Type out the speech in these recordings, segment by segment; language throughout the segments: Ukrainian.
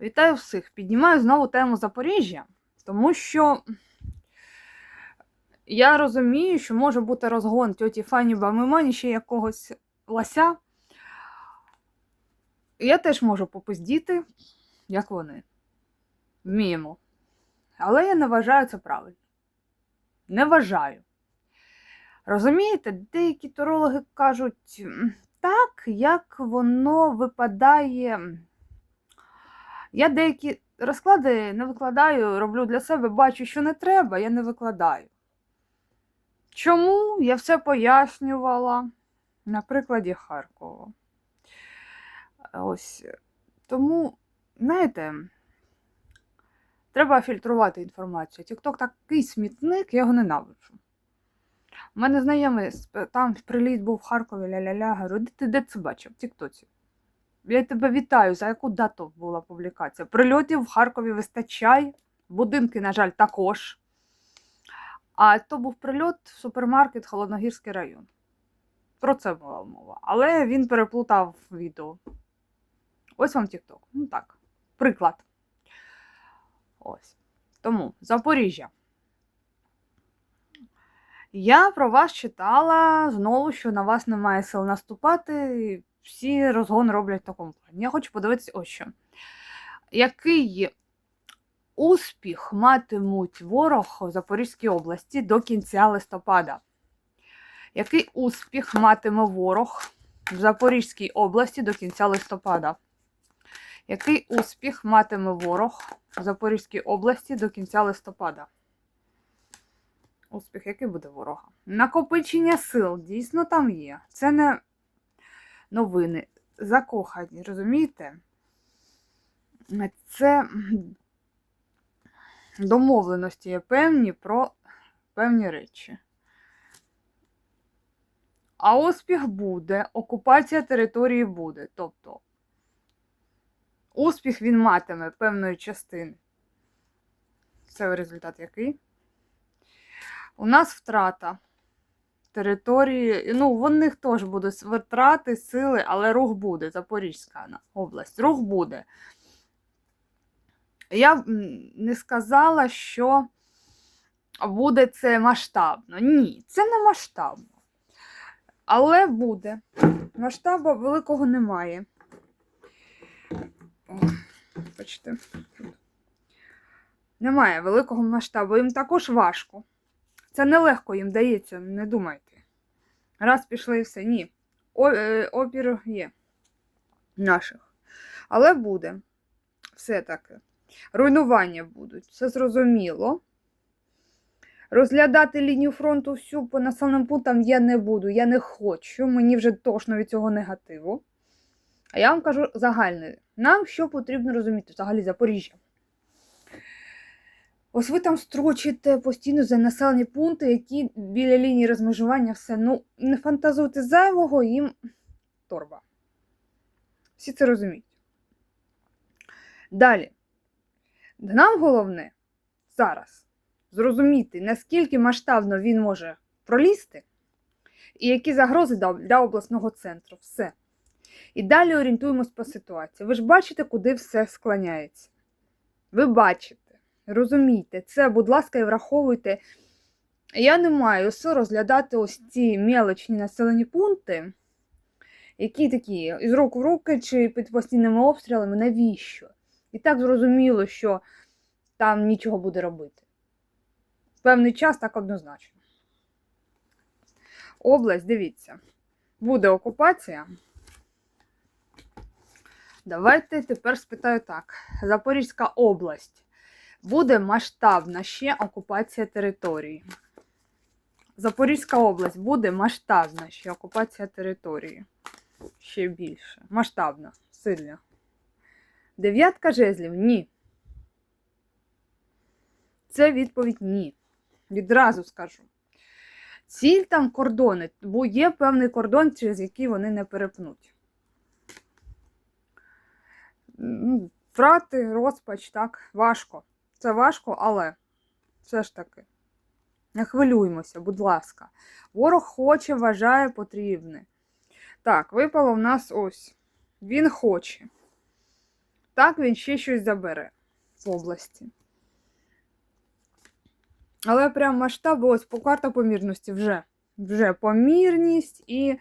Вітаю всіх! Піднімаю знову тему Запоріжжя, тому що я розумію, що може бути розгон тьоті Фані Бамимані ще якогось лася. Я теж можу попиздіти, як вони. Вміємо. Але я не вважаю це правильно. Не вважаю. Розумієте, деякі турологи кажуть так, як воно випадає. Я деякі розклади не викладаю, роблю для себе, бачу, що не треба, я не викладаю. Чому? Я все пояснювала на прикладі Харкова. Ось. Тому, знаєте, треба фільтрувати інформацію. Тікток такий смітник, я його ненавиджу. У мене знайомий там приліт був в Харкові, ля-ля-ля. Говорю, де ти де це бачив? В Тіктоці. Я тебе вітаю, за яку дату була публікація? Прильотів в Харкові вистачає, будинки, на жаль, також. А то був прильот в супермаркет Холодногірський район. Про це була мова. Але він переплутав відео. Ось вам TikTok. Ну так, приклад. Ось. Тому Запоріжжя. Я про вас читала знову, що на вас немає сил наступати. Всі розгон роблять в такому плані. Я хочу подивитися ось що. Який успіх матимуть ворог у Запорізькій області до кінця листопада? Який успіх матиме ворог в Запорізькій області до кінця листопада? Який успіх матиме ворог в Запорізькій області до кінця листопада? Успіх, який буде ворога? Накопичення сил дійсно там є. Це не новини. Закохані, розумієте? Це домовленості є певні про певні речі. А успіх буде, окупація території буде. Тобто успіх він матиме певної частини. Це результат який? У нас втрата території. Ну, у них теж будуть витрати, сили, але рух буде. Запорізька область. Рух буде. Я не сказала, що буде це масштабно. Ні, це не масштабно. Але буде. Масштабу великого немає. Бачите. Немає великого масштабу. Їм також важко. Це нелегко їм дається, не думайте. Раз пішли і все. Ні. Е, опір є наших. Але буде. Все таки. Руйнування будуть. Все зрозуміло. Розглядати лінію фронту всю по населеним пунктам я не буду. Я не хочу. Мені вже тошно від цього негативу. А я вам кажу загальне. Нам що потрібно розуміти взагалі Запоріжжя. Ось ви там строчите постійно за населені пункти, які біля лінії розмежування все. Ну, не фантазуйте зайвого, їм торба. Всі це розуміють. Далі. Нам головне зараз зрозуміти, наскільки масштабно він може пролізти, і які загрози для обласного центру. Все. І далі орієнтуємось по ситуації. Ви ж бачите, куди все склоняється. Ви бачите. Розумійте, це, будь ласка, і враховуйте. Я не маю сил розглядати ось ці мелочні населені пункти, які такі із рук в руки чи під постійними обстрілами, навіщо? І так зрозуміло, що там нічого буде робити. Певний час так однозначно. Область, дивіться, буде окупація. Давайте тепер спитаю так: Запорізька область буде масштабна ще окупація території. Запорізька область буде масштабна ще окупація території. Ще більше. Масштабна, сильна. Дев'ятка жезлів ні. Це відповідь ні. Відразу скажу. Ціль там кордони, бо є певний кордон, через який вони не перепнуть. Ну, Втрати, розпач, так, важко. Це важко, але все ж таки. Не хвилюймося, будь ласка. Ворог хоче, вважає потрібне. Так, випало в нас ось. Він хоче. так він ще щось забере в області. Але прям масштаб, ось по карта помірності вже. Вже помірність і,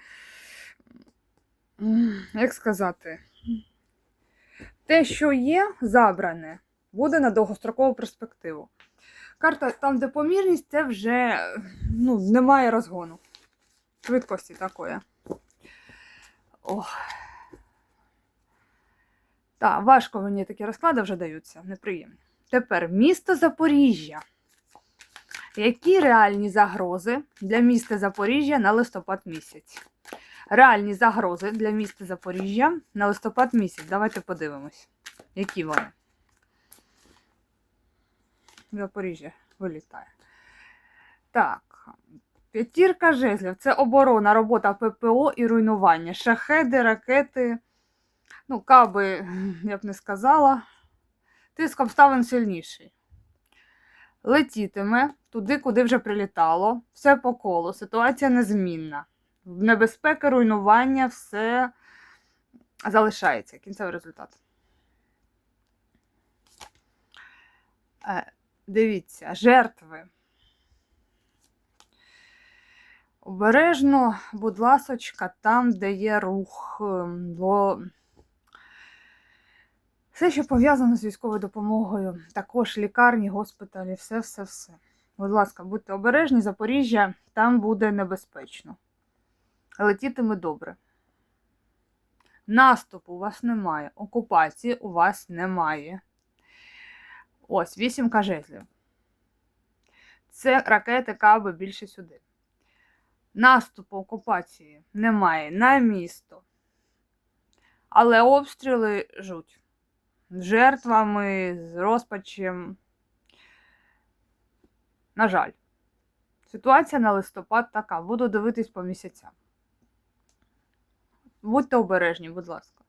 як сказати, те, що є забране, буде на довгострокову перспективу. Карта там, де помірність, це вже ну, немає розгону. Швидкості такої. Ох. Так, важко мені такі розклади вже даються, неприємні. Тепер місто Запоріжжя. Які реальні загрози для міста Запоріжжя на листопад місяць? Реальні загрози для міста Запоріжжя на листопад місяць. Давайте подивимось, які вони. Запоріжжя вилітає. Так. П'ятірка жезлів це оборона, робота ППО і руйнування. Шахеди, ракети, ну, каби, я б не сказала. Тиск обставин сильніший. Летітиме туди, куди вже прилітало. Все по колу. Ситуація незмінна. Небезпека, руйнування, все залишається. Кінцевий результат. Дивіться, жертви. Обережно, будь ласочка, там, де є рух, ем, бо все, що пов'язано з військовою допомогою, також лікарні, госпіталі, все, все, все. Будь ласка, будьте обережні, Запоріжжя, там буде небезпечно. Летітиме добре. Наступу у вас немає, окупації у вас немає. Ось, вісімка жезлів. Це ракети каби більше сюди. Наступу окупації немає на місто. Але обстріли жуть. Жертвами, з розпачем. На жаль, ситуація на листопад така. Буду дивитись по місяцям. Будьте обережні, будь ласка.